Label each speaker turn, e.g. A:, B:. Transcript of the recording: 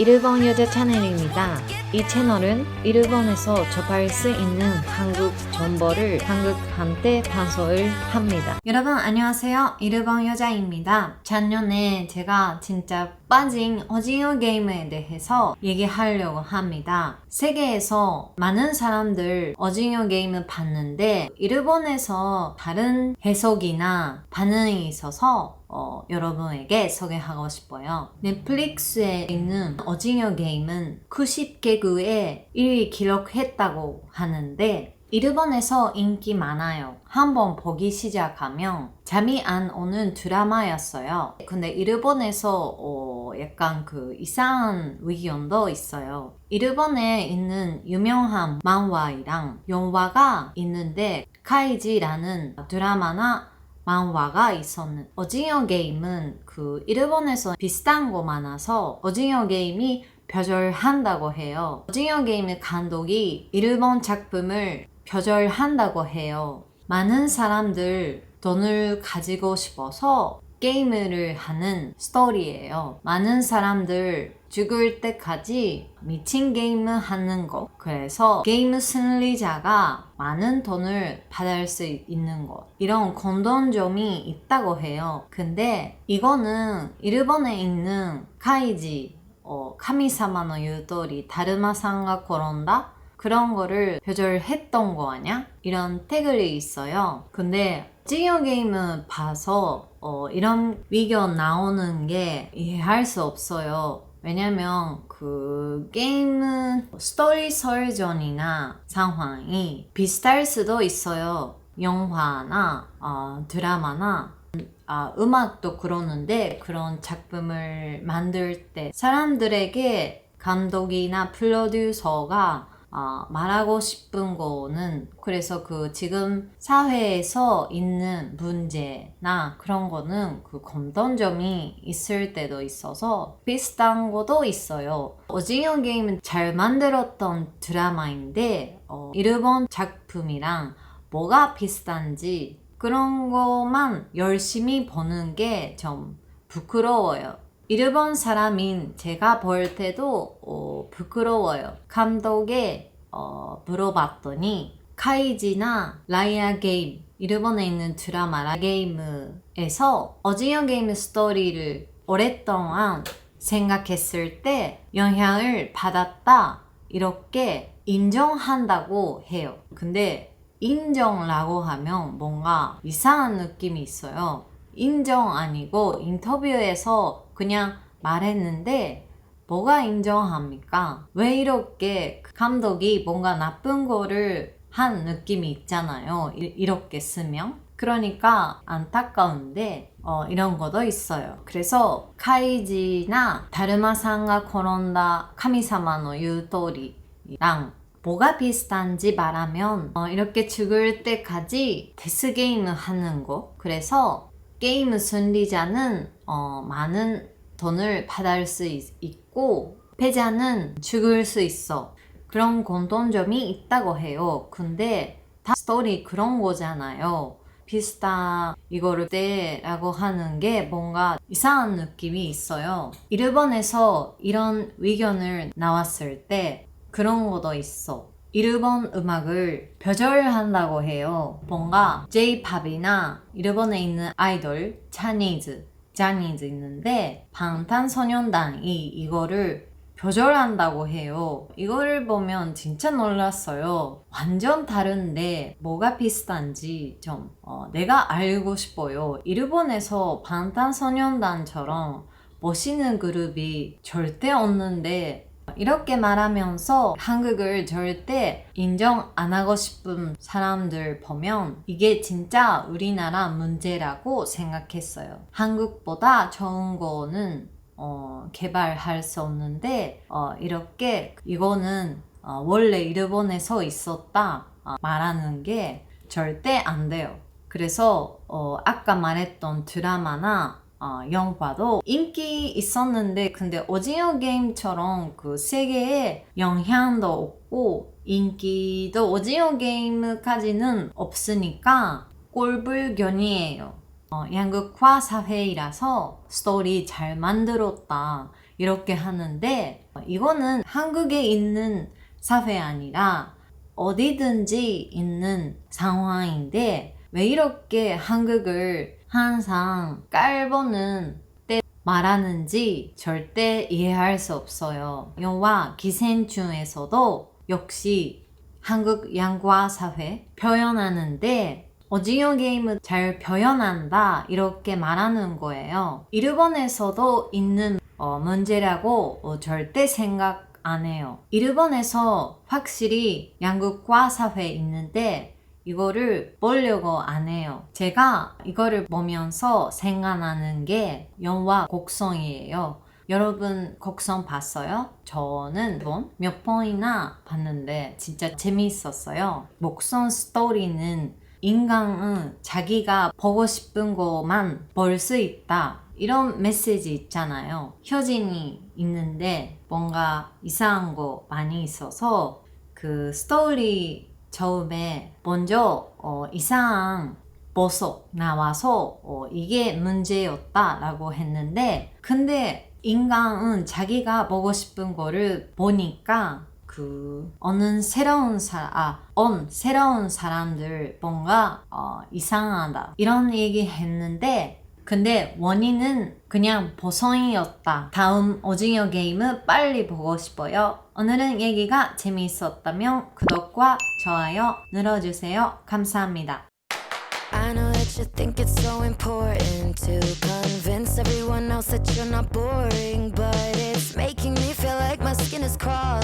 A: 일본 여자 채널입니다. 이 채널은 일본에서 접할 수 있는 한국 정보를 한국한테 방송을 합니다. 여러분 안녕하세요. 일본 여자입니다. 작년에 제가 진짜 빠진 오징어 게임에 대해서 얘기하려고 합니다. 세계에서 많은 사람들 오징어 게임을 봤는데 일본에서 다른 해석이나 반응이 있어서 어, 여러분에게 소개하고 싶어요. 넷플릭스에 있는 오징어 게임은 90개국에 1위 기록했다고 하는데 일본에서 인기 많아요. 한번 보기 시작하면 잠이 안 오는 드라마였어요. 근데 일본에서 어, 약간 그 이상한 의견도 있어요. 일본에 있는 유명한 만화이랑 영화가 있는데 카이지라는 드라마나 만화가 있었는 오징어 게임은 그 일본에서 비슷한 거 많아서 오징어 게임이 표절한다고 해요. 오징어 게임의 감독이 일본 작품을 표절한다고 해요. 많은 사람들 돈을 가지고 싶어서 게임을 하는 스토리예요. 많은 사람들 죽을 때까지 미친 게임을 하는 거. 그래서 게임 승리자가 많은 돈을 받을 수 있는 것. 이런 공통점이 있다고 해요. 근데 이거는 일본에 있는 카이지, 어, 카미사마의 유도리, 다르마상가 고른다? 그런 거를 표절했던 거 아냐? 이런 태글이 있어요. 근데 찌어 게임을 봐서 어, 이런 의견 나오는 게 이해할 수 없어요. 왜냐면 그 게임은 스토리 설전이나 상황이 비슷할 수도 있어요. 영화나 어, 드라마나 아, 음악도 그러는데 그런 작품을 만들 때 사람들에게 감독이나 프로듀서가 어, 말하고 싶은 거는 그래서 그 지금 사회에서 있는 문제나 그런 거는 그 공통점이 있을 때도 있어서 비슷한 것도 있어요. 오징어 게임은 잘 만들었던 드라마인데 어, 일본 작품이랑 뭐가 비슷한지 그런 것만 열심히 보는 게 좀 부끄러워요. 일본 사람인 제가 볼 때도 어, 부끄러워요. 감독에 어, 물어봤더니 카이지나 라이아 게임 일본에 있는 드라마 라 게임에서 오징어 게임 스토리를 오랫동안 생각했을 때 영향을 받았다 이렇게 인정한다고 해요. 근데 인정라고 하면 뭔가 이상한 느낌이 있어요. 인정 아니고 인터뷰에서 그냥 말했는데 뭐가 인정합니까? 왜 이렇게 감독이 뭔가 나쁜 거를 한 느낌이 있잖아요. 이, 이렇게 쓰면. 그러니까 안타까운데 어, 이런 것도 있어요. 그래서 카이지나 다르마상가 코론다 카미사마노 유토리랑 뭐가 비슷한지 말하면 어, 이렇게 죽을 때까지 데스게임을 하는 거. 그래서 게임 승리자는 어, 많은 돈을 받을 수 있, 있고 패자는 죽을 수 있어. 그런 공통점이 있다고 해요. 근데 다 스토리 그런 거잖아요. 비슷한 이거를 때라고 하는 게 뭔가 이상한 느낌이 있어요. 일본에서 이런 의견을 나왔을 때 그런 것도 있어. 일본 음악을 표절한다고 해요. 뭔가 J-팝이나 일본에 있는 아이돌, 차니즈, 자니즈 있는데 방탄소년단이 이거를 표절한다고 해요. 이거를 보면 진짜 놀랐어요. 완전 다른데 뭐가 비슷한지 좀 어, 내가 알고 싶어요. 일본에서 방탄소년단처럼 멋있는 그룹이 절대 없는데 이렇게 말하면서 한국을 절대 인정 안 하고 싶은 사람들 보면 이게 진짜 우리나라 문제라고 생각했어요. 한국보다 좋은 거는 어, 개발할 수 없는데 어, 이렇게 이거는 어, 원래 일본에서 있었다 어, 말하는 게 절대 안 돼요. 그래서 어, 아까 말했던 드라마나 어, 영화도 인기 있었는데 근데 오징어 게임처럼 그 세계에 영향도 없고 인기도 오징어 게임까지는 없으니까 꼴불견이에요. 어, 양극화 사회이라서 스토리 잘 만들었다 이렇게 하는데 어, 이거는 한국에 있는 사회 아니라 어디든지 있는 상황인데 왜 이렇게 한국을 항상 깔보는 때 말하는지 절대 이해할 수 없어요. 영화 기생충에서도 역시 한국 양과 사회 표현하는데 오징어 게임을 잘 표현한다 이렇게 말하는 거예요. 일본에서도 있는 어, 문제라고 어, 절대 생각 안 해요. 일본에서 확실히 양극화 사회 있는데 이거를 보려고 안 해요. 제가 이거를 보면서 생각나는 게 영화 곡성이에요. 여러분 곡성 봤어요? 저는 뭐몇 번이나 봤는데 진짜 재미있었어요. 목성 스토리는 인간은 자기가 보고 싶은 것만 볼 수 있다. 이런 메시지 있잖아요. 효진이 있는데 뭔가 이상한 거 많이 있어서 그 스토리 처음에 먼저 어, 이상한 보석 나와서 어, 이게 문제였다라고 했는데 근데 인간은 자기가 보고 싶은 거를 보니까 그 어느 새로운 사람, 아, 온 새로운 사람들 뭔가 어, 이상하다. 이런 얘기 했는데 근데 원인은 그냥 보성이었다. 다음 오징어 게임은 빨리 보고 싶어요. 오늘은 얘기가 재미있었다면 구독과 좋아요 눌러주세요. 감사합니다.
B: I know that you think it's so important to convince everyone else that you're not boring, but it's making me feel like my skin is crawling.